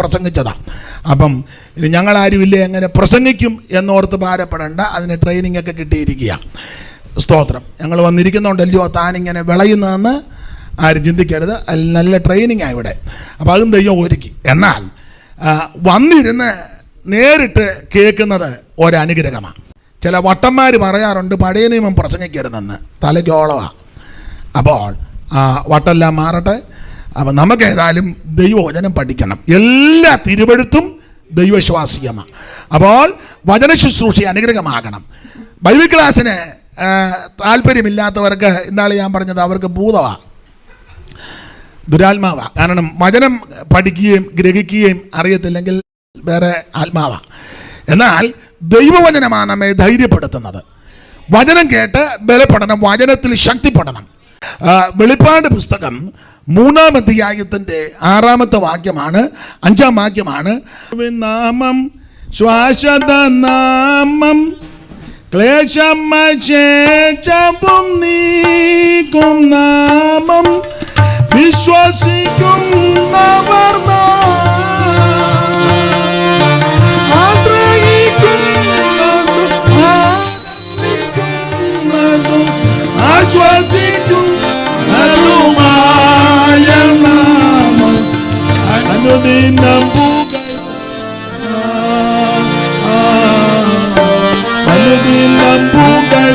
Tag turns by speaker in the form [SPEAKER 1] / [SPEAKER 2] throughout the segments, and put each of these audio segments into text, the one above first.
[SPEAKER 1] പ്രസംഗിച്ചതാണ് അപ്പം ഇത് ഞങ്ങളാരുമില്ലേ എങ്ങനെ പ്രസംഗിക്കും എന്നോർത്ത് ഭാരപ്പെടേണ്ട അതിന് ട്രെയിനിങ് ഒക്കെ കിട്ടിയിരിക്കുക സ്തോത്രം. ഞങ്ങൾ വന്നിരിക്കുന്നുണ്ടല്ലോ താനിങ്ങനെ വിളയുന്നതെന്ന് ആരും ചിന്തിക്കരുത്. അതിൽ നല്ല ട്രെയിനിങ്ങാണ് ഇവിടെ. അപ്പോൾ അതും ദൈവം ഒരുക്കി. എന്നാൽ വന്നിരുന്ന് നേരിട്ട് കേൾക്കുന്നത് ഒരനുഗ്രഹമാണ് ചില വട്ടന്മാർ പറയാറുണ്ട് പഴയ നിയമം പ്രസംഗിക്കരുതെന്ന്. തലയ്ക്കോളമാണ് അപ്പോൾ വട്ടെല്ലാം മാറട്ടെ. അപ്പം നമുക്ക് ഏതായാലും ദൈവവചനം പഠിക്കണം. എല്ലാ തിരുവെഴുത്തും ദൈവശ്വാസീയമാണ് അപ്പോൾ വചന ശുശ്രൂഷ അനുഗ്രഹമാകണം. ബൈബിൾ ക്ലാസ്സിന് താല്പര്യമില്ലാത്തവർക്ക് ഇന്നാൾ ഞാൻ പറഞ്ഞത് അവർക്ക് ഭൂതമാണ് ദുരാത്മാവ. കാരണം വചനം പഠിക്കുകയും ഗ്രഹിക്കുകയും അറിയത്തില്ലെങ്കിൽ വേറെ ആത്മാവ. എന്നാൽ ദൈവവചനമാണ് നമ്മെ ധൈര്യപ്പെടുത്തുന്നത്. വചനം കേട്ട് ബലപ്പെടണം വചനത്തിൽ ശക്തിപ്പെടണം. വെളിപ്പാട് പുസ്തകം മൂന്നാം അധ്യായത്തിന്റെ ആറാമത്തെ വാക്യമാണ് അഞ്ചാം വാക്യമാണ്. നാമം ശ്വാസത നാമം ക്ലേശമശേഷവും നീക്കും നാമം. വിശ്വസിക്കുന്നവർ ആശ്രയിക്കുന്നതും நீ நம்புக நம்புகள்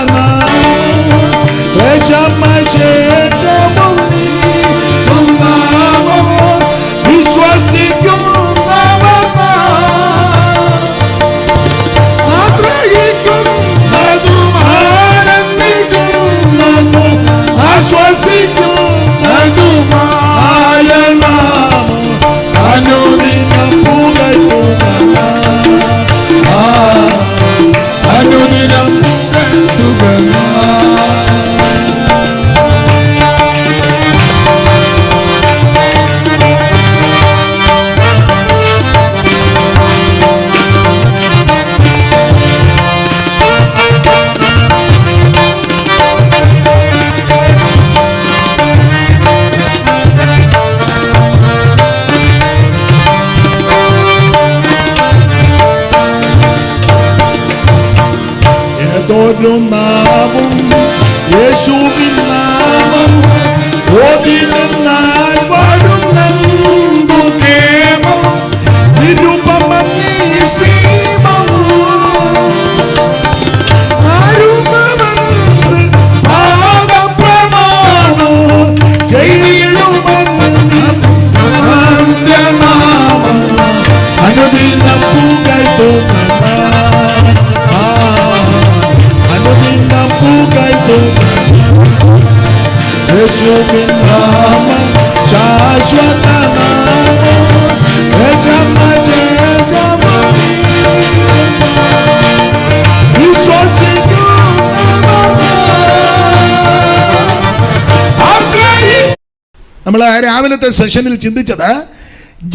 [SPEAKER 1] നമ്മൾ രാവിലത്തെ സെഷനിൽ ചിന്തിച്ചത്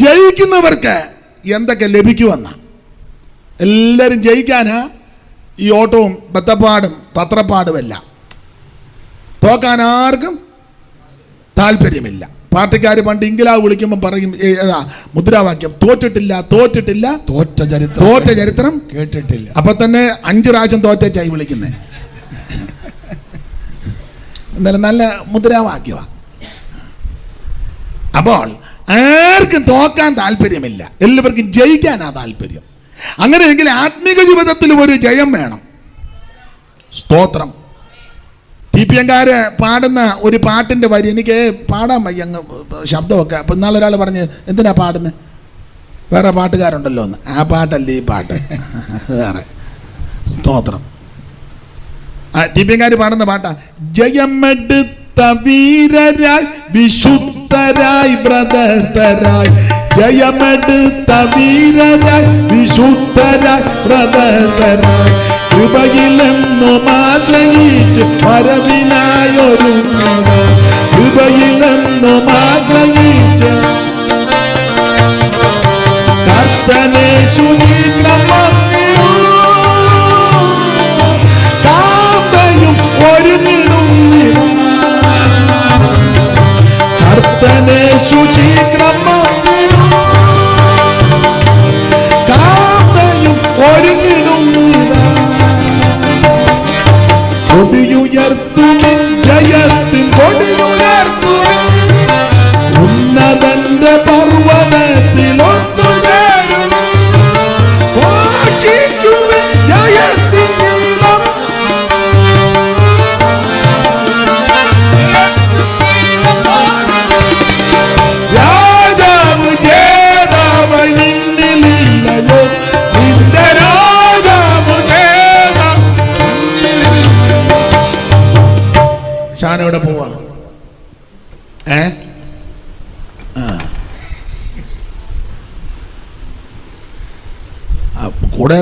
[SPEAKER 1] ജയിക്കുന്നവർക്ക് എന്തൊക്കെ ലഭിക്കുമെന്ന. എല്ലാവരും ജയിക്കാനാ? ഈ ഓട്ടവും ബത്തപ്പാടും തത്രപ്പാടുമെല്ലാം തോക്കാൻ ആർക്കും താല്പര്യമില്ല. പാർട്ടിക്കാർ പണ്ട് ഇംഗ്ലാവ് വിളിക്കുമ്പോൾ പറയും ഏതാ മുദ്രാവാക്യം? തോറ്റിട്ടില്ല തോറ്റിട്ടില്ല.
[SPEAKER 2] തോറ്റ ചരിത്രം.
[SPEAKER 1] തോറ്റ ചരിത്രം?
[SPEAKER 2] കേട്ടിട്ടില്ല.
[SPEAKER 1] അപ്പൊ തന്നെ അഞ്ചു പ്രാവശ്യം തോറ്റായി വിളിക്കുന്നത് എന്നാലും നല്ല മുദ്രാവാക്യമാണ് അപ്പോൾ ആർക്കും തോക്കാൻ താല്പര്യമില്ല. എല്ലാവർക്കും ജയിക്കാനാ താല്പര്യം. അങ്ങനെയെങ്കിൽ ആത്മീക ജീവിതത്തിൽ ഒരു ജയം വേണം. സ്തോത്രം. എങ്കാര് പാടുന്ന ഒരു പാട്ടിന്റെ വരി എനിക്ക് പാടാൻ വയ്യ അങ്ങ് ശബ്ദമൊക്കെ. അപ്പം ഇന്നാളെ ഒരാൾ പറഞ്ഞ് എന്തിനാ പാടുന്നത് വേറെ പാട്ടുകാരുണ്ടല്ലോ എന്ന്. ആ പാട്ടല്ലേ ഈ പാട്ട്. വേറെ. സ്തോത്രം. ആ എങ്കാര് പാടുന്ന പാട്ടാ. ജയമെടുത്ത വീരരായി വിശുദ്ധരായി വ്രതസ്ഥരായി ജയമെടുത്ത വീരരായി വിശുദ്ധരായി വ്രതസ്ഥരായി കൃപയിലെന്നും ആശ്രയിച്ച് വരവിനായൊരുങ്ങുക കൃപയിലെന്നും ആശ്രയിച്ച് കർത്തനെ ശുചീകരം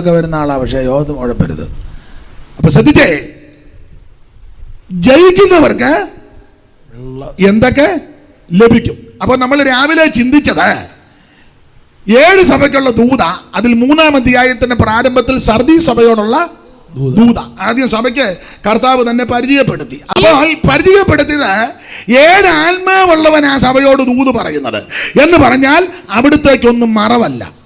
[SPEAKER 1] കൂടെയൊക്കെ വരുന്ന ആളാ പക്ഷേ യോഗത്തിന് ഉഴപ്പരുത്. അപ്പൊ ശ്രദ്ധിച്ചേ? ജയിക്കുന്നവർക്ക് എന്തൊക്കെ ലഭിക്കും. അപ്പൊ നമ്മൾ രാവിലെ ചിന്തിച്ചത് ഏഴ് സഭയ്ക്കുള്ള ദൂത അതിൽ മൂന്നാം അധ്യായത്തിന്റെ പ്രാരംഭത്തിൽ സർദി സഭയോടുള്ള ദൂത. ആദ്യം സഭയ്ക്ക് കർത്താവ് തന്നെ പരിചയപ്പെടുത്തി. അപ്പോൾ പരിചയപ്പെടുത്തിയത് ഏഴ് ആത്മാവുള്ളവൻ ആ സഭയോട് ദൂത് പറയുന്നത്. എന്ന് പറഞ്ഞാൽ അവിടുത്തേക്കൊന്നും മറവല്ല.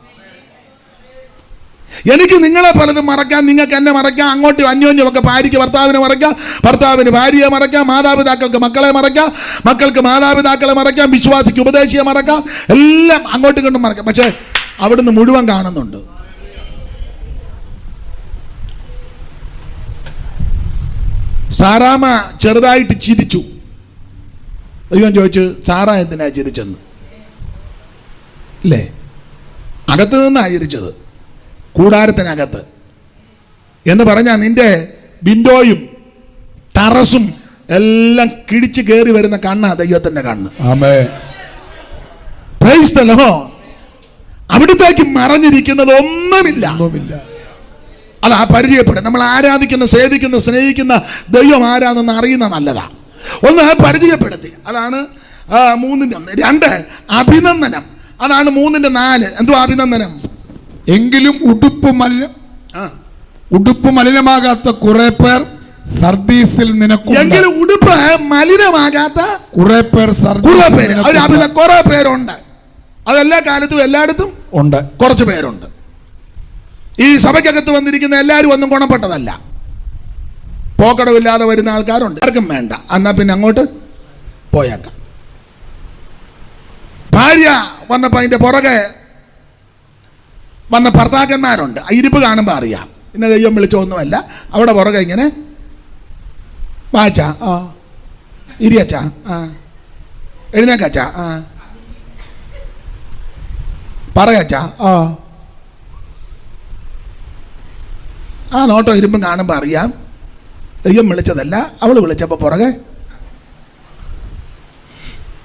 [SPEAKER 1] എനിക്ക് നിങ്ങളെ പലതും മറക്കാം നിങ്ങൾക്ക് എന്നെ മറക്കാം അങ്ങോട്ടും അന്യോന്യമൊക്കെ ഭാര്യയ്ക്ക് ഭർത്താവിനെ മറക്കാം ഭർത്താവിന് ഭാര്യയെ മറക്കാം മാതാപിതാക്കൾക്ക് മക്കളെ മറക്കാം മക്കൾക്ക് മാതാപിതാക്കളെ മറക്കാം വിശ്വാസിക്ക് ഉപദേശിയെ മറക്കാം എല്ലാം അങ്ങോട്ടും ഇങ്ങോട്ടും മറക്കാം. പക്ഷേ അവിടുന്ന് മുഴുവൻ കാണുന്നുണ്ട്. സാറാമ ചെറുതായിട്ട് ചിരിച്ചു. ദൈവം ചോദിച്ചു സാറ എന്തിനാ ചിരിച്ചെന്ന്? അല്ലേ അകത്ത് നിന്നാ ചിരിച്ചത്. കൂടാരത്തിനകത്ത്. എന്ന് പറഞ്ഞാൽ നിന്റെ വിൻഡോയും ടറസും എല്ലാം കിടിച്ച് കയറി വരുന്ന കണ്ണാ ദൈവത്തിന്റെ കണ്ണ്. Lord. അവിടത്തേക്ക് മറഞ്ഞിരിക്കുന്നത് ഒന്നുമില്ല.
[SPEAKER 2] ഒന്നുമില്ല.
[SPEAKER 1] അല്ല ആ പരിചയപ്പെടും. നമ്മൾ ആരാധിക്കുന്ന സേവിക്കുന്ന സ്നേഹിക്കുന്ന ദൈവം ആരാണെന്ന് അറിയുന്ന നല്ലതാ. ഒന്ന് പരിചയപ്പെടുത്തി. അതാണ് മൂന്നിന്റെ ഒന്ന്. രണ്ട് അഭിനന്ദനം. അതാണ് മൂന്നിന്റെ നാല്. എന്തോ അഭിനന്ദനം?
[SPEAKER 2] എങ്കിലും ഉടുപ്പ് മലിന. ഉടുപ്പ് മലിനമാകാത്ത കുറെ പേർ സർദീസിൽ നിനക്കും
[SPEAKER 1] എങ്കിലും ഉടുപ്പ് മലിനമാകാത്ത
[SPEAKER 2] കുറെ പേർ.
[SPEAKER 1] അഭിന കുറെ പേരുണ്ട്. അതെല്ലാ കാലത്തും എല്ലായിടത്തും
[SPEAKER 2] ഉണ്ട്.
[SPEAKER 1] കുറച്ച് പേരുണ്ട്. ഈ സഭയ്ക്കകത്ത് വന്നിരിക്കുന്ന എല്ലാവരും ഒന്നും ഗുണപ്പെട്ടതല്ല. പോക്കടവില്ലാതെ വരുന്ന ആൾക്കാരുണ്ട്. ആർക്കും വേണ്ട. എന്നാ പിന്നെ അങ്ങോട്ട് പോയേക്കാം. ഭാര്യ വന്നപ്പോൾ അതിന്റെ പുറകെ വന്ന ഭർത്താക്കന്മാരുണ്ട്. ഇരിപ്പ് കാണുമ്പോൾ അറിയാം. ഇന്ന ദൈവം വിളിച്ചൊന്നുമല്ല. അവിടെ പുറകെ ഇങ്ങനെ വാച്ചാ ആ. ഇരിയച്ചാ ആ. എഴുന്നേക്കച്ച ആ. പറയച്ച ആ. ആ നോട്ടോ ഇരുമ്പം കാണുമ്പോൾ അറിയാം. ദൈവം വിളിച്ചതല്ല. അവൾ വിളിച്ചപ്പോൾ പുറകെ.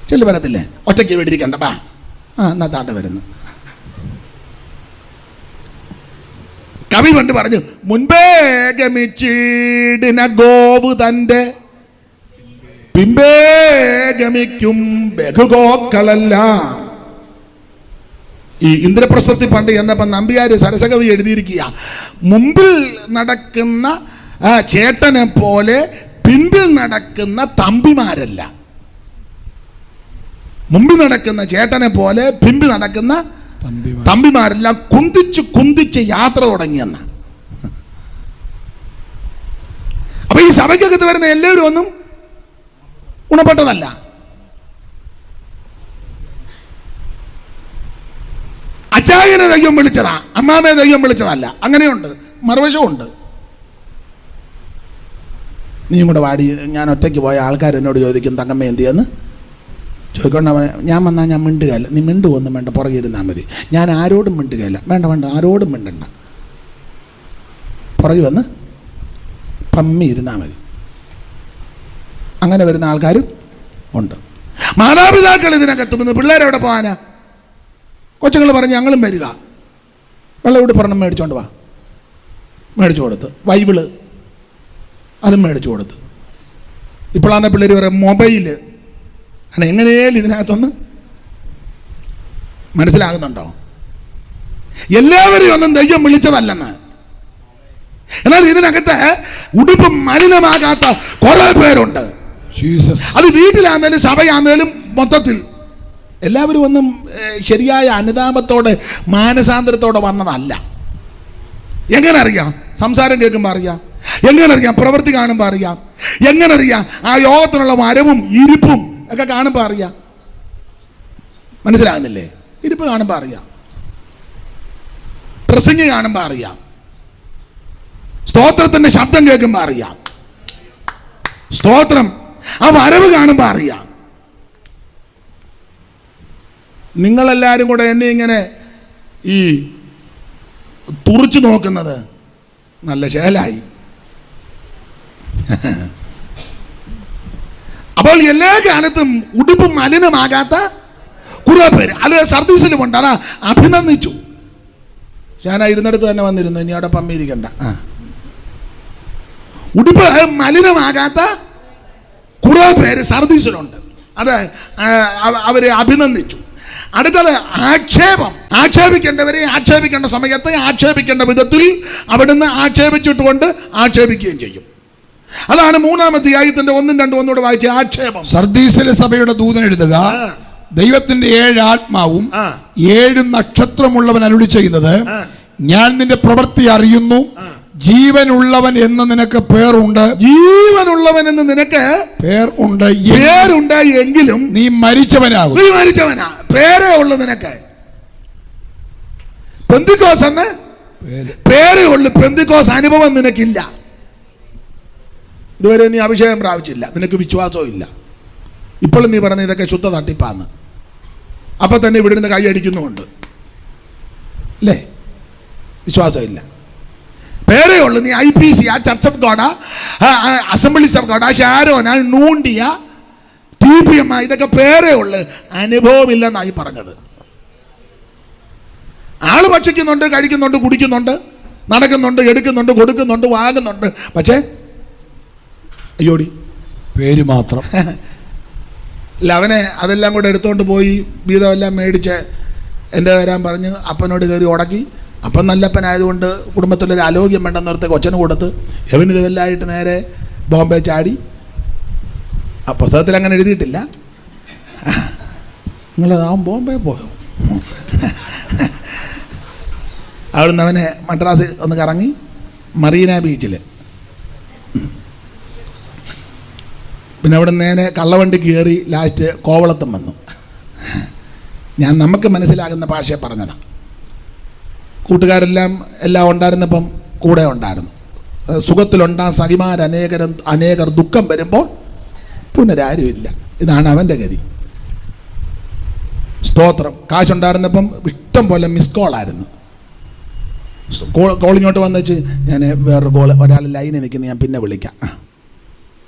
[SPEAKER 1] ചെല്ലു വരത്തില്ലേ? ഒറ്റയ്ക്ക് വീട്ടിരിക്കണ്ട ബാ. ആ എന്നാ താണ്ട വരുന്നു. കവി പണ്ട് പറഞ്ഞു മുൻപേ ഗമിച്ചിടിന ഗോവ് തന്റെ പിമ്പേ ഗമിക്കും ബഹുഗോക്കളെല്ലാം ഈ ഇന്ദ്രപ്രസ്ഥത്തിൽ പണ്ട് എന്നപ്പം നമ്പിയാര് സരസകവി എഴുതിയിരിക്കുക മുമ്പിൽ നടക്കുന്ന ചേട്ടനെ പോലെ പിമ്പിൽ നടക്കുന്ന തമ്പിമാരല്ല മുമ്പിൽ നടക്കുന്ന ചേട്ടനെ പോലെ പിമ്പിൽ നടക്കുന്ന. തമ്പിമാരെല്ലാം കുന്തിച്ച് കുന്തിച്ച് യാത്ര തുടങ്ങിയെന്ന. അപ്പൊ ഈ സഭയ്ക്കകത്ത് വരുന്ന എല്ലാവരും ഒന്നും ഗുണപ്പെട്ടതല്ല. അച്ചായനെ ദൈവം വിളിച്ചതാ അമ്മാമയെ ദൈവം വിളിച്ചതല്ല. അങ്ങനെയുണ്ട് മറുവശമുണ്ട് നീയും കൂടെ വാടി ഞാൻ ഒറ്റയ്ക്ക് പോയ ആൾക്കാർ എന്നോട് ചോദിക്കും തങ്കമ്മ എന്ത് ചെയ്യുന്നു ചോദിക്കൊണ്ട് ഞാൻ വന്നാൽ ഞാൻ മിണ്ടുകയല്ല. നീ മിണ്ടുവൊന്നും വേണ്ട പുറകെ ഇരുന്നാൽ മതി. ഞാൻ ആരോടും മിണ്ടുകയല്ല. വേണ്ട വേണ്ട ആരോടും മിണ്ടണ്ട. പുറകെ വന്ന് പമ്മി ഇരുന്നാൽ മതി. അങ്ങനെ വരുന്ന ആൾക്കാരും ഉണ്ട്. മാതാപിതാക്കൾ ഇതിനകത്ത് നിന്ന് പിള്ളേരെവിടെ പോകാനാ? കൊച്ചുങ്ങൾ പറഞ്ഞ് ഞങ്ങളും വരിക. വെള്ളം ഇവിടെ പറഞ്ഞ് മേടിച്ചോണ്ട് വാ. മേടിച്ചു കൊടുത്ത്. ബൈബിൾ അതും മേടിച്ചു കൊടുത്ത്. ഇപ്പോഴാണ് പിള്ളേർ പറയാം മൊബൈൽ ആണ് എങ്ങനെയാലും ഇതിനകത്തൊന്ന് മനസ്സിലാകുന്നുണ്ടോ? എല്ലാവരെയും ഒന്നും ദൈവം വിളിച്ചതല്ലെന്ന്. എന്നാൽ ഇതിനകത്ത് ഉടുപ്പ് മലിനമാകാത്ത കുറെ പേരുണ്ട്. അത് വീട്ടിലാന്നേലും സഭയാന്നേലും മൊത്തത്തിൽ എല്ലാവരും ഒന്നും ശരിയായ അനുതാപത്തോടെ മാനസാന്തരത്തോടെ വന്നതല്ല. എങ്ങനെ അറിയാം സംസാരം കേൾക്കുമ്പോൾ അറിയാം. എങ്ങനെ അറിയാം പ്രവൃത്തി കാണുമ്പോൾ അറിയാം. എങ്ങനെ അറിയാം ആ യോഗത്തിനുള്ള വരവും ഇരിപ്പും ഒക്കെ കാണുമ്പോൾ അറിയാം. മനസ്സിലാകുന്നില്ലേ? ഇരിപ്പ് കാണുമ്പോൾ അറിയാം. പ്രസംഗി കാണുമ്പോൾ അറിയാം. സ്തോത്രത്തിന്റെ ശബ്ദം കേൾക്കുമ്പോൾ അറിയാം. സ്തോത്രം ആ വരവ് കാണുമ്പോൾ അറിയാം. നിങ്ങളെല്ലാവരും കൂടെ എന്നെ ഇങ്ങനെ ഈ തുറിച്ചു നോക്കുന്നത് നല്ല ശേലായി. അപ്പോൾ എല്ലാ കാലത്തും ഉടുപ്പ് മലിനമാകാത്ത കുറെ പേര്. അത് സർദീസിന് കൊണ്ടാണ് അഭിനന്ദിച്ചു. ഞാൻ ഇരുന്നിടത്ത് തന്നെ വന്നിരുന്നു. ഇനി അവിടെ പമ്മിയിരിക്കണ്ട. ആ. ഉടുപ്പ് മലിനമാകാത്ത കുറെ പേര് സർവീസിലുണ്ട് അത് അവരെ അഭിനന്ദിച്ചു. അടുത്തത് ആക്ഷേപം. ആക്ഷേപിക്കേണ്ടവരെ ആക്ഷേപിക്കേണ്ട സമയത്ത് ആക്ഷേപിക്കേണ്ട വിധത്തിൽ അവിടുന്ന് ആക്ഷേപിച്ചിട്ടുകൊണ്ട് ആക്ഷേപിക്കുകയും ചെയ്യും. അതാണ് മൂന്നാമത്തെ അധ്യായത്തിന്റെ ഒന്നും രണ്ടും ഒന്നുകൂടെ വായിച്ച ആക്ഷേപം.
[SPEAKER 2] സർദീസിലെ സഭയുടെ ദൂതൻ എഴുതുക ദൈവത്തിന്റെ ഏഴ് ആത്മാവും ഏഴ് നക്ഷത്രമുള്ളവൻ അരുളി ചെയ്യുന്നത് ഞാൻ നിന്റെ പ്രവൃത്തി അറിയുന്നു ജീവനുള്ളവൻ എന്ന് നിനക്ക് പേറുണ്ട്.
[SPEAKER 1] ജീവനുള്ളവൻ എന്ന് നിനക്ക്
[SPEAKER 2] പേർ ഉണ്ട്
[SPEAKER 1] പേരുണ്ട് എങ്കിലും
[SPEAKER 2] നീ മരിച്ചവനാകും
[SPEAKER 1] നീ മരിച്ചവനാ. പേരേ ഉള്ളു നിനക്ക്. പെന്തിക്കോസ് എന്ന്?
[SPEAKER 2] പേര്.
[SPEAKER 1] പേരേ ഉള്ളു. പെന്തിക്കോസ് അനുഭവം നിനക്കില്ല. ഇതുവരെ നീ അഭിഷേകം പ്രാപിച്ചില്ല. നിനക്ക് വിശ്വാസവും ഇല്ല. ഇപ്പോഴും നീ പറഞ്ഞ ഇതൊക്കെ ശുദ്ധ തട്ടിപ്പാന്ന്. അപ്പൊ തന്നെ ഇവിടെ നിന്ന് കൈയടിക്കുന്നുമുണ്ട് അല്ലേ? വിശ്വാസമില്ല പേരേ ഉള്ളൂ നീ ഐ പി സി ആ church of God assemblies of God ഷാരോന നൂണ്ടിയ ടി പി എം ഇതൊക്കെ പേരേ ഉള്ളു. അനുഭവമില്ലെന്നായി പറഞ്ഞത്. ആൾ ഭക്ഷിക്കുന്നുണ്ട് കഴിക്കുന്നുണ്ട് കുടിക്കുന്നുണ്ട് നടക്കുന്നുണ്ട് എടുക്കുന്നുണ്ട് കൊടുക്കുന്നുണ്ട് വാങ്ങുന്നുണ്ട്. പക്ഷേ അയ്യോടി.
[SPEAKER 2] പേര് മാത്രം.
[SPEAKER 1] അല്ല അവനെ അതെല്ലാം കൂടെ എടുത്തുകൊണ്ട് പോയി വീതമെല്ലാം മേടിച്ച് എന്റെ തരാൻ പറഞ്ഞ് അപ്പനോട് കയറി ഉടക്കി. അപ്പം നല്ലപ്പനായതുകൊണ്ട് കുടുംബത്തിലൊരു ആലോക്യം വേണ്ടെന്ന് ഓർത്ത് കൊച്ചന് കൊടുത്ത് എവന് ഇതെല്ലാമായിട്ട് നേരെ ബോംബെ ചാടി. ആ പുസ്തകത്തിൽ അങ്ങനെ എഴുതിയിട്ടില്ല. നിങ്ങൾ ആ ബോംബെ പോയോ? അവിടുന്ന് അവനെ മദ്രാസ് ഒന്ന് കറങ്ങി മറീന ബീച്ചിൽ പിന്നെ അവിടെ നേരെ കള്ളവണ്ടി കയറി ലാസ്റ്റ് കോവളത്തും വന്നു. ഞാൻ നമുക്ക് മനസ്സിലാകുന്ന ഭാഷയെ പറഞ്ഞതാണ്. കൂട്ടുകാരെല്ലാം എല്ലാം ഉണ്ടായിരുന്നപ്പം കൂടെ ഉണ്ടായിരുന്നു. സുഖത്തിലുണ്ടാ സഹിമാർ അനേകരും അനേകർ ദുഃഖം വരുമ്പോൾ പുനരാരുമില്ല. ഇതാണ് അവന്റെ ഗതി. സ്തോത്രം. കാശുണ്ടായിരുന്നപ്പം ഇഷ്ടം പോലെ മിസ് കോളായിരുന്നു കോൾ കോളിങ്ങോട്ട് വന്നു വെച്ച് ഞാൻ വേറൊരു കോൾ ഒരാൾ ലൈനിൽ നിൽക്കുന്ന ഞാൻ പിന്നെ വിളിക്കാം.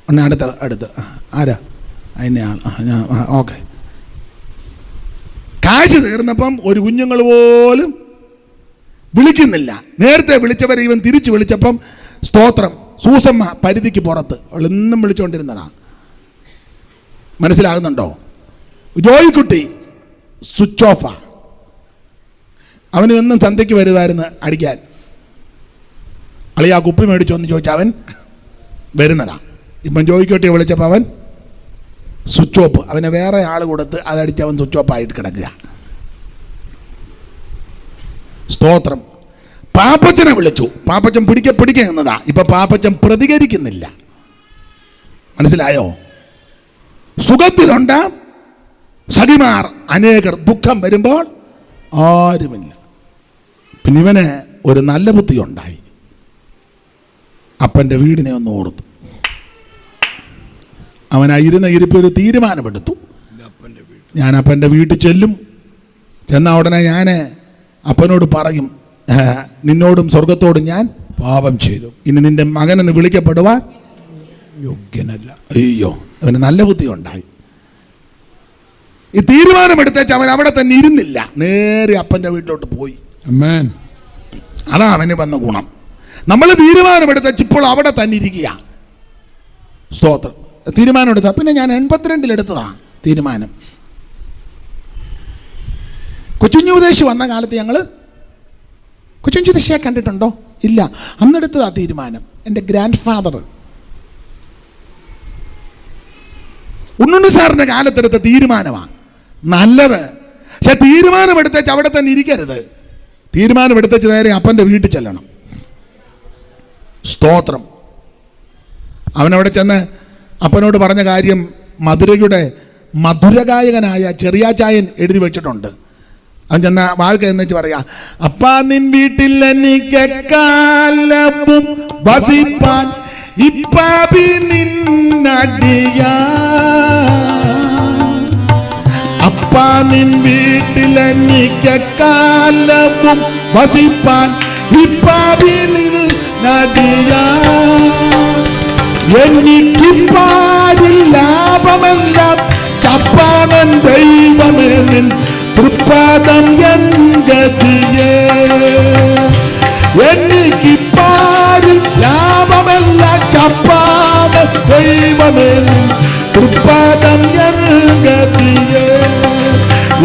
[SPEAKER 1] ഒന്ന് അടുത്ത അടുത്ത്. ആരാ? അതിന്റെ ആൾ. ഞാൻ ഓക്കെ. കാശ് തീർന്നപ്പം ഒരു കുഞ്ഞുങ്ങൾ പോലും വിളിക്കുന്നില്ല. നേരത്തെ വിളിച്ചവരെ ഇവൻ തിരിച്ചു വിളിച്ചപ്പം സ്തോത്രം സൂസമ്മ പരിധിക്ക് പുറത്ത്. അവളെന്നും വിളിച്ചുകൊണ്ടിരുന്നതാണ് മനസ്സിലാകുന്നുണ്ടോ? ജോയിക്കുട്ടി സ്വിച്ച് ഓഫാ. അവന് ഒന്നും സന്ധ്യയ്ക്ക് വരുമായിരുന്നു അടിക്കാൻ. അളിയാ കുപ്പി മേടിച്ചോന്ന് ചോദിച്ചാൽ അവൻ വരുന്നതാ. ഇപ്പം ജോയിക്കോട്ടെ വിളിച്ചപ്പോൾ അവൻ സ്വിച്ച് ഓഫ്. അവനെ വേറെ ആൾ കൊടുത്ത് അതടിച്ച് അവൻ സ്വിച്ച് ഓഫ് ആയിട്ട് കിടക്കുക. സ്തോത്രം. പാപ്പച്ചനെ വിളിച്ചു. പാപ്പച്ചൻ പിടിക്ക പിടിക്കുന്നതാ ഇപ്പൊ പാപ്പച്ചൻ പ്രതികരിക്കുന്നില്ല. മനസ്സിലായോ? സുഖത്തിലുണ്ട്. സഖിമാർ അനേകർ ദുഃഖം വരുമ്പോൾ ആരുമില്ല. പിന്നെ ഇവന് ഒരു നല്ല ബുദ്ധി ഉണ്ടായി അപ്പന്റെ വീടിനെ ഒന്ന് ഓർത്തു. അവൻ അയിരുന്ന ഇരുന്ന ഇരിപ്പ് ഒരു തീരുമാനമെടുത്തു. ഞാൻ അപ്പന്റെ വീട്ടിൽ ചെല്ലും. ചെന്ന ഉടനെ ഞാൻ അപ്പനോട് പറയും നിന്നോടും സ്വർഗത്തോടും ഞാൻ
[SPEAKER 2] പാപം ചെയ്തു.
[SPEAKER 1] ഇനി നിന്റെ മകനെന്ന് വിളിക്കപ്പെടുവാൻ
[SPEAKER 2] യോഗ്യനല്ല.
[SPEAKER 1] അയ്യോ അവന് നല്ല ബുദ്ധി ഉണ്ടായി ഈ തീരുമാനമെടുത്തേച്ച് അവൻ അവിടെ തന്നെ ഇരുന്നില്ല. നേരെ അപ്പന്റെ വീട്ടിലോട്ട് പോയി. അതാ അവന് വന്ന ഗുണം. നമ്മൾ തീരുമാനമെടുത്തേച്ച് ഇപ്പോൾ അവിടെ തന്നെ ഇരിക്കുക സ്തോത്രം. തീരുമാനമെടുത്ത പിന്നെ ഞാൻ എൺപത്തിരണ്ടിൽ എടുത്തതാണ് തീരുമാനം. കൊച്ചുഞ്ഞുപദേശി വന്ന കാലത്ത് ഞങ്ങൾ കൊച്ചുഞ്ഞുപദേശിയെ കണ്ടിട്ടുണ്ടോ? ഇല്ല. അന്നെടുത്തതാ തീരുമാനം. എന്റെ ഗ്രാൻഡ് ഫാദർ ഉണ്ണുണ്ണി സാറിന്റെ കാലത്തെടുത്ത തീരുമാനമാണ് നല്ലത്. പക്ഷെ തീരുമാനമെടുത്തേച്ച് അവിടെ തന്നെ ഇരിക്കരുത്. തീരുമാനമെടുത്തേച്ച് നേരെ അപ്പന്റെ വീട്ടിൽ ചെല്ലണം. സ്തോത്രം. അവനവിടെ ചെന്ന് അപ്പനോട് പറഞ്ഞ കാര്യം മധുരയുടെ മധുരഗായകനായ ചെറിയാച്ചായൻ എഴുതി വെച്ചിട്ടുണ്ട്. അവൻ ചെന്ന വാതിൽ എന്ന് വെച്ച് പറയാ അപ്പാ നിൻ വീട്ടിൽ എനിക്ക് കാലവും വസിപ്പാൻ ഇപ്പാപി നിന്നടിയ അപ്പാ നിൻ വീട്ടിൽ എനിക്ക് കാലവും വസിപ്പാൻ ഇപ്പാപി നിന്നടിയാ എനിക്കിപ്പാരിൽ ലാഭമെല്ലാം ചപ്പാനൻ ദൈവമേ നിൻ തൃപ്പാദം എൻ ഗതിയേ എനിക്കിപ്പാരിൽ ലാഭമെല്ലാം ചപ്പാനൻ ദൈവമേ നിൻ തൃപ്പാദം എൻ ഗതിയേ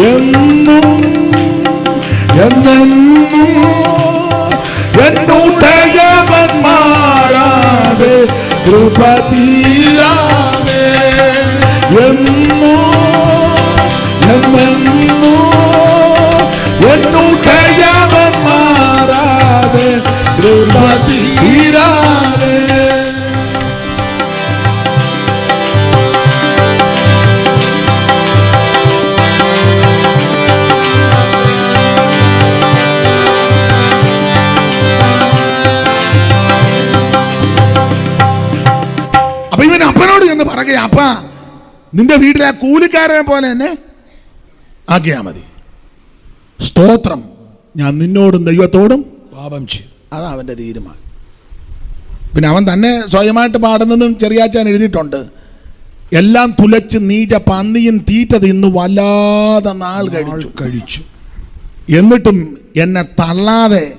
[SPEAKER 1] എന്നും എന്നെന്നും മാറാതെ കൃപ തീരാതെ എന്നോ അപ്പനോട് അപ്പാ. നിന്റെ വീട്ടിലെ ആ കൂലിക്കാരനെ പോലെ തന്നെ ആക്കിയാ മതി. സ്തോത്രം. ഞാൻ നിന്നോടും ദൈവത്തോടും
[SPEAKER 2] പാപം ചെയ്യും.
[SPEAKER 1] അതാ അവന്റെ തീരുമാനം. പിന്നെ അവൻ തന്നെ സ്വയമായിട്ട് പാടുന്നതും ചെറിയാച്ചാൻ എഴുതിയിട്ടുണ്ട്. എല്ലാം തുലച്ച് നീച പന്നിയും തീറ്റ തിന്നു വല്ലാതെ നാൾ കഴിച്ചു.
[SPEAKER 2] കഴിച്ചു.
[SPEAKER 1] എന്നിട്ടും എന്നെ തള്ളാതെ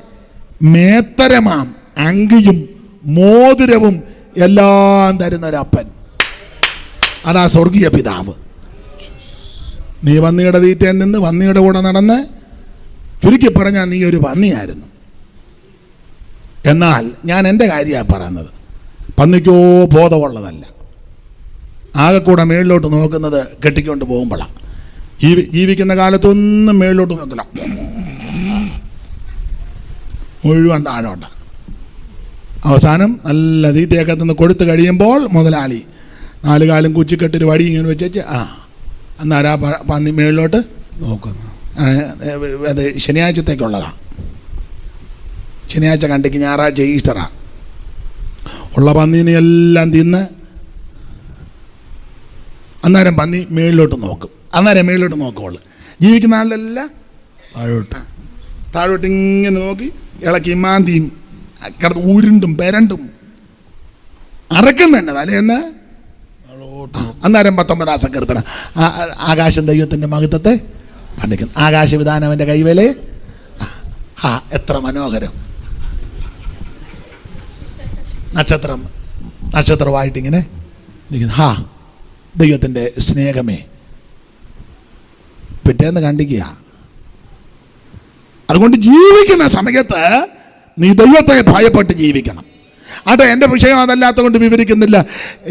[SPEAKER 1] മേത്തരമാം അങ്കിയും മോതിരവും എല്ലാം തരുന്നൊരപ്പൻ അതാ സ്വർഗീയ പിതാവ്. നീ വന്നിയുടെ തീറ്റയിൽ നിന്ന് വന്നിയുടെ കൂടെ നടന്ന് ചുരുക്കി പറഞ്ഞാൽ നീ ഒരു പന്നിയായിരുന്നു. എന്നാൽ ഞാൻ എന്റെ കാര്യമാണ് പറയുന്നത് പന്നിക്കോ ബോധമുള്ളതല്ല. ആകെ കൂടെ മേളിലോട്ട് നോക്കുന്നത് കെട്ടിക്കൊണ്ട് പോകുമ്പോഴാണ്. ജീവി ജീവിക്കുന്ന കാലത്തൊന്നും മേളിലോട്ട് നോക്കില്ല മുഴുവൻ താഴോട്ട അവസാനം നല്ല തീറ്റയൊക്കെ നിന്ന് കൊടുത്തു കഴിയുമ്പോൾ മുതലാളി നാല് കാലം കുച്ചിക്കെട്ടൊരു വടി ഇങ്ങനെ വെച്ചേച്ച് ആ അന്നേരം ആ പന്നി മേളിലോട്ട്
[SPEAKER 2] നോക്കുന്നു.
[SPEAKER 1] അത് ശനിയാഴ്ചത്തേക്കുള്ളതാണ് ശനിയാഴ്ച കണ്ടിക്ക് ഞായറാഴ്ച ഈസ്റ്ററാണ് ഉള്ള പന്നീനെ എല്ലാം തിന്ന് അന്നേരം പന്നി മേളിലോട്ട് നോക്കും. അന്നേരം മേളിലോട്ട് നോക്കുള്ളൂ ജീവിക്കുന്ന ആളിലെല്ലാം
[SPEAKER 2] താഴോട്ട്.
[SPEAKER 1] താഴോട്ട് ഇങ്ങനെ നോക്കി ഇളക്കി മാന്തിയും കിടന്ന് ഉരുണ്ടും പെരണ്ടും അറക്കും തന്നെ തലേന്ന് അന്നേരം പത്തൊമ്പതാം സങ്കീർത്തനം ആകാശം ദൈവത്തിന്റെ മഹത്വത്തെ കണ്ടിക്കുന്നു ആകാശവിധാനം അവന്റെ കൈവേലെ. ആ എത്ര മനോഹരം. നക്ഷത്രം നക്ഷത്രമായിട്ടിങ്ങനെ ഹാ ദൈവത്തിന്റെ സ്നേഹമേ. പിറ്റേന്ന് കണ്ടിക്കുക. അതുകൊണ്ട് ജീവിക്കുന്ന സമയത്ത് നീ ദൈവത്തെ ഭയപ്പെട്ട് ജീവിക്കണം. അതെ എന്റെ വിഷയം അതല്ലാത്ത കൊണ്ട് വിവരിക്കുന്നില്ല.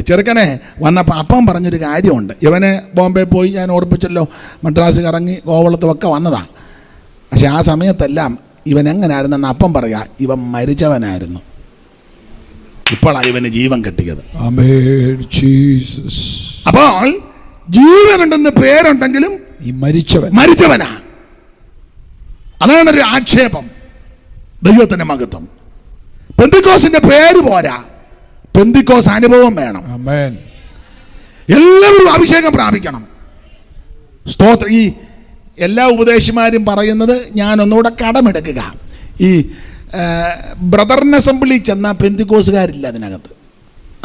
[SPEAKER 1] ചെറുക്കനെ വന്നപ്പോൾ അപ്പം പറഞ്ഞൊരു കാര്യമുണ്ട്. ഇവനെ ബോംബെ പോയി ഞാൻ ഓർപ്പിച്ചല്ലോ മദ്രാസ് കറങ്ങി കോവളത്തുമൊക്കെ വന്നതാണ് പക്ഷെ ആ സമയത്തെല്ലാം ഇവൻ എങ്ങനായിരുന്നെന്ന് അപ്പം പറയാ ഇവൻ മരിച്ചവനായിരുന്നു. ഇപ്പോഴാണ് ഇവന് ജീവൻ കിട്ടിയത്. അപ്പോൾ ജീവനുണ്ടെന്ന് പേരുണ്ടെങ്കിലും
[SPEAKER 2] ഈ മരിച്ചവൻ.
[SPEAKER 1] മരിച്ചവനാ. അതാണ് ഒരു ആക്ഷേപം. ദൈവത്തിന്റെ മഹത്വം. പെന്തിക്കോസിന്റെ പേര് പോരാ. പെന്തിക്കോസ് അനുഭവം വേണം. എല്ലാവരും അഭിഷേകം പ്രാപിക്കണം. സ്തോത്ര. ഈ എല്ലാ ഉപദേശിമാരും പറയുന്നത് ഞാൻ ഒന്നുകൂടെ കടമെടുക്കുക. ഈ ബ്രദറിനെ അസംബ്ലി ചെന്ന പെന്തിക്കോസുകാരില്ല അതിനകത്ത്.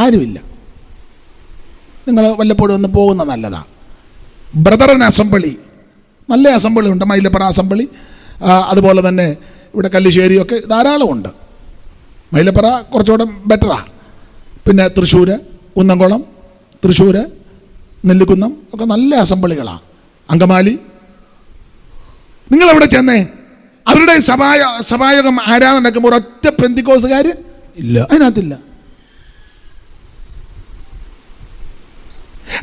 [SPEAKER 1] ആരുമില്ല. നിങ്ങൾ വല്ലപ്പോഴും ഒന്ന് പോകുന്ന നല്ലതാണ് ബ്രദറിൻ അസംബ്ലി. നല്ല അസംബ്ലി ഉണ്ട് മൈലപ്പുറ അസംബ്ലി അതുപോലെ തന്നെ ഇവിടെ കല്ലുശ്ശേരിയൊക്കെ ധാരാളമുണ്ട്. മൈലപ്പുറ കുറച്ചുകൂടെ ബെറ്ററാണ് പിന്നെ തൃശ്ശൂർ കുന്നംകുളം തൃശ്ശൂർ നെല്ലിക്കുന്നം ഒക്കെ നല്ല അസംബ്ലികളാണ് അങ്കമാലി. നിങ്ങളവിടെ ചെന്നേ? അവരുടെ സഭായ സഭായോഗം ആരാധന നടക്കുമ്പോൾ ഒറ്റ പെന്തിക്കോസുകാർ
[SPEAKER 2] ഇല്ല.
[SPEAKER 1] അതിനകത്തില്ല.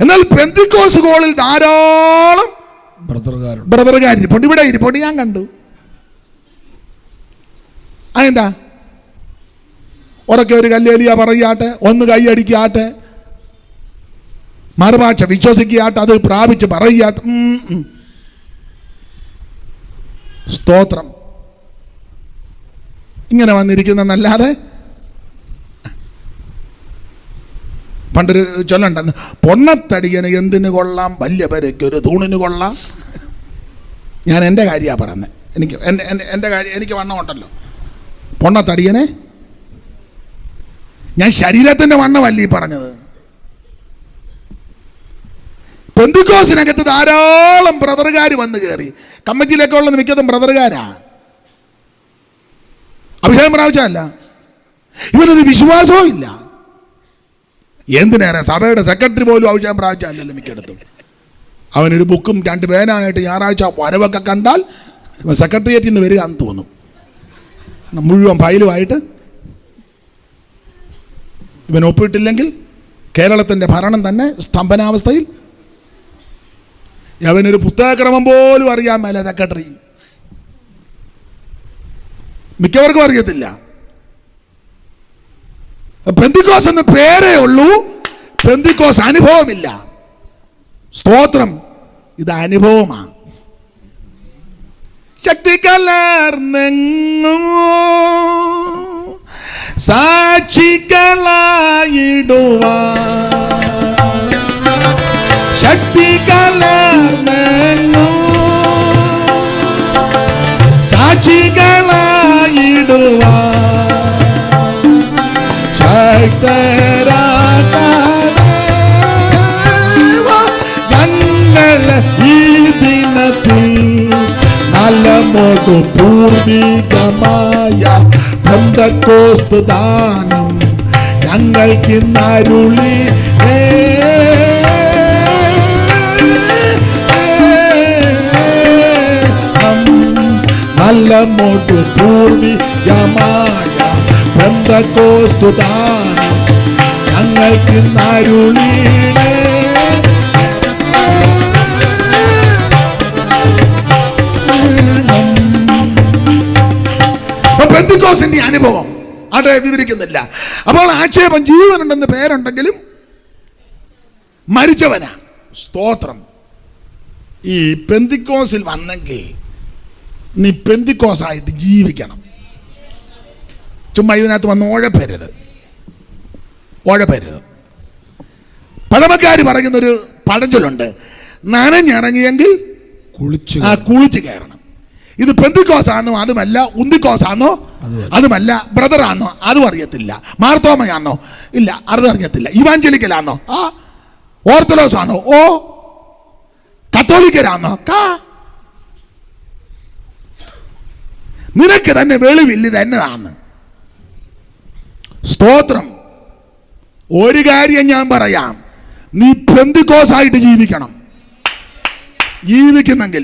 [SPEAKER 1] എന്നാൽ പെന്തിക്കോസ് കോളിൽ ധാരാളം
[SPEAKER 2] ബ്രദറുകാരുണ്ട്.
[SPEAKER 1] ബ്രദറുകാരി പൊടി ഇവിടെ ഇരിപ്പുണ്ട്. ഞാൻ കണ്ടു. അതെന്താ? ഉറക്കെ ഒരു കല്ലേലിയ പറയാട്ടെ ഒന്ന് കൈയടിക്കാട്ടെ മറുഭാഷ വിശ്വസിക്കാട്ടെ അത് പ്രാപിച്ച് പറയാട്ടെ. സ്തോത്രം. ഇങ്ങനെ വന്നിരിക്കുന്നല്ലാതെ പണ്ടൊരു ചൊല്ലുണ്ടെന്ന് പൊണ്ണത്തടിയന് എന്തിനു കൊള്ളാം? വലിയ ഒരു തൂണിന് കൊള്ളാം? ഞാൻ എന്റെ കാര്യമാണ് പറയുന്നത് എനിക്ക് എന്റെ എന്റെ കാര്യം എനിക്ക് വണ്ണമുണ്ടല്ലോ പൊണ്ണത്തടിയനെ ഞാൻ ശരീരത്തിന്റെ വണ്ണമല്ല ഈ പറഞ്ഞത്. പെന്തിക്കോസിനകത്ത് ധാരാളം ബ്രദറുകാർ വന്ന് കയറി. കമ്മിറ്റിയിലൊക്കെ ഉള്ളത് മിക്കതും ബ്രദറുകാരാ. അഭിഷേകം പ്രാവശ്യമല്ല. ഇവനൊരു വിശ്വാസവും ഇല്ല. എന്തിനേറെ സഭയുടെ സെക്രട്ടറി പോലും അഭിഷേകം പ്രാവശ്യമല്ലല്ലോ മിക്കയിടത്തും. അവനൊരു ബുക്കും രണ്ട് പേനായിട്ട് ഞായറാഴ്ച വരവൊക്കെ കണ്ടാൽ സെക്രട്ടേറിയറ്റിൽ നിന്ന് വരിക എന്ന് തോന്നും. മുഴുവൻ ഫയലുമായിട്ട് ഇവൻ ഒപ്പിട്ടില്ലെങ്കിൽ കേരളത്തിന്റെ ഭരണം തന്നെ സ്തംഭനാവസ്ഥയിൽ. അവനൊരു പുസ്തകക്രമം പോലും അറിയാൻ മേലെ സെക്രട്ടറി. മിക്കവർക്കും അറിയത്തില്ല. പെന്തിക്കോസ് എന്ന പേരേ ഉള്ളൂ. പെന്തിക്കോസ് അനുഭവമില്ല. സ്തോത്രം ഇത് അനുഭവമാണ്. ശക്തി കലർന്നെങ്ങോ സാക്ഷികളായിടുവാ ശക്തി കലർന്നെങ്ങോ സാക്ഷികളായിടുവാ ഞങ്ങൾ ഈ ദിനത്തിൽ നലമോടു പൂർവികമായ ബന്ധക്കോസ്തു ദാനം ഞങ്ങൾക്കിന്നരുളി നല്ല മോട്ടു പൂർവികമായ ബന്ധക്കോസ്തു ദാനം നരുളിടേ അനുഭവം. അത് വിവരിക്കുന്നില്ല. അപ്പോൾ ആക്ഷേപം ജീവനുണ്ടെന്ന് പേരുണ്ടെങ്കിലും മരിച്ചവനാ. സ്തോത്രം. ഈ പെന്തിക്കോസിൽ വന്നെങ്കിൽ നീ പെന്തിക്കോസായിട്ട് ജീവിക്കണം. ചുമ്മാ ഇതിനകത്ത് വന്ന് ഓഴപ്പരുത്. ഓഴപ്പരുത്. പഴമക്കാർ പറയുന്നൊരു പഴഞ്ചൊല്ലുണ്ട്. നനഞ്ഞിറങ്ങിയെങ്കിൽ
[SPEAKER 2] കുളിച്ചു
[SPEAKER 1] ആ കുളിച്ച് കയറണം. ഇത് പെന്തിക്കോസാന്നോ അതുമല്ല ഉന്തിക്കോസാന്നോ
[SPEAKER 2] അതുമല്ല.
[SPEAKER 1] ബ്രദറാണോ അതും അറിയത്തില്ല. മാർത്തോമയാണോ ഇല്ല അതും അറിയത്തില്ല. ഇവാഞ്ചലിക്കലാണോ ആ ഓർത്തഡോക്സ് ആണോ ഓ കത്തോലിക്കരാണോ കാ. നിനക്ക് തന്നെ വെളിവില്ല ഇത് എന്നതാന്ന് സ്തോത്രം. ഒരു കാര്യം ഞാൻ പറയാം. നീ പെന്തിക്കോസായിട്ട് ജീവിക്കണം. ജീവിക്കുന്നെങ്കിൽ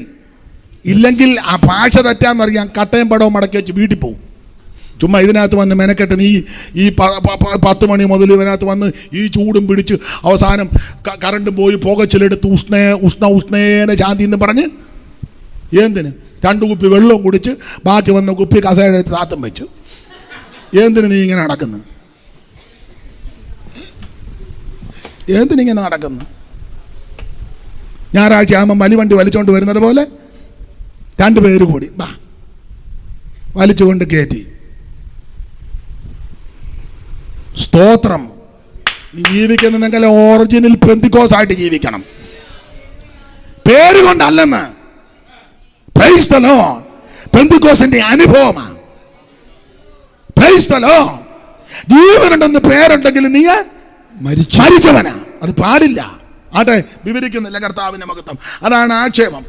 [SPEAKER 1] ഇല്ലെങ്കിൽ ആ ഭാഷ തെറ്റാന്നറിയാം കട്ടയും പടവും മടക്കി വെച്ച് വീട്ടിൽ പോകും ചുമ്മാ ഇതിനകത്ത് വന്ന് മെനക്കെട്ട് നീ ഈ പത്ത് മണി മുതൽ ഇതിനകത്ത് വന്ന് ഈ ചൂടും പിടിച്ച് അവസാനം കറണ്ട് കറണ്ടും പോയി പുകച്ചിലെടുത്ത് ഉഷ്ണേ ഉഷ്ണ ഉഷ്ണേന ശാന്തി എന്ന് പറഞ്ഞ് എന്തിന്? രണ്ട് കുപ്പി വെള്ളവും കുടിച്ച് ബാക്കി വന്ന കുപ്പി കസേരയെടുത്ത് താത്തം വെച്ചു. എന്തിന് നീ ഇങ്ങനെ നടക്കുന്നു? എന്തിനിങ്ങനെ നടക്കുന്നു? ഞായറാഴ്ച ആകുമ്പോൾ മലിവണ്ടി വലിച്ചുകൊണ്ട് വരുന്നത് പോലെ രണ്ട് പേര് കൂടി. ബാ. വലിച്ചുകൊണ്ട് കയറ്റി സ്തോത്രം. നീ ജീവിക്കുന്നെങ്കിൽ ഒറിജിനൽ പെന്തിക്കോസ് ആയിട്ട് ജീവിക്കണം. പേര് കൊണ്ടല്ലെന്ന് പ്രൈസ് പെന്തിക്കോസിന്റെ അനുഭവമാണ് പ്രൈസ് ദ ലോർഡ് ജീവനുണ്ടെന്ന് പേരുണ്ടെങ്കിൽ നീ
[SPEAKER 2] മരിച്ചു.
[SPEAKER 1] മരിച്ചവനാ. അത് പാടില്ല. അതെ വിവരിക്കുന്നില്ല കർത്താവിന്റെ മഹത്വം. അതാണ് ആക്ഷേപം.